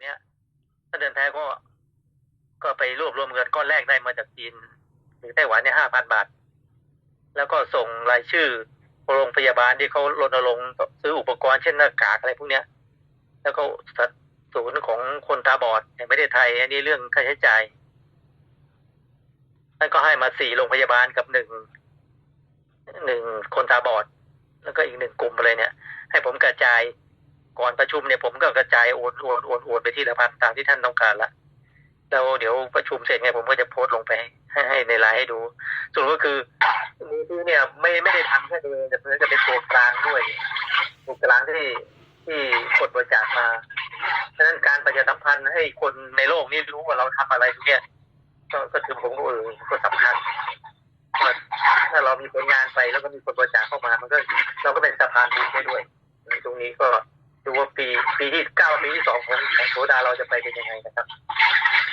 เนี้ยถ้าเดินแท้ก็ ก็ไปรวบรวมเงินก้อนแรกได้มาจากจีนหรือไต้หวันเนี่ยห้าพันบาท แล้วก็ส่งรายชื่อโรงพยาบาลที่เขารณรงค์ซื้ออุปกรณ์เช่นหน้ากากอะไรพวกเนี้ย แล้วก็ศูนย์ของคนตาบอดแห่งประเทศไทย อันนี้เรื่องค่าใช้จ่ายท่านก็ให้มาสี่โรงพยาบาลกับหนึ่งหนึ่งคนตาบอด แล้วก็อีกหนึ่งกลุ่มอะไรเนี่ย ให้ผมกระจาย ก่อนประชุมเนี่ยผมก็กระจายโอนโอนโอนโอนไปที่ละพันตามที่ท่านต้องการละแล้วเดี๋ยวประชุมเสร็จเนี่ยผมก็จะโพสต์ลงไปให้ให้ในไลน์ให้ดูส่วนก็คือมือถือเนี่ยไม่ไม่ได้ทำแค่ตัวเองแต่เพื่อจะเป็นตัวกลางด้วยตัวกลางที่ที่คนบริจาคมาฉะนั้นการประชาสัมพันธ์ให้คนในโลกนี้รู้ว่าเราทำอะไรทุกเนี่ยก็ก็ถือผมก็เออก็สำคัญถ้าเรามีผลงานไปแล้วก็มีคนบริจาคเข้ามา มันก็เราก็เป็นสะพานบุญได้ด้วย ตรงนี้ก็ ดูว่าปีปีที่เก้าปีที่สองของของโสดาเราจะไปเป็นยังไงนะครับ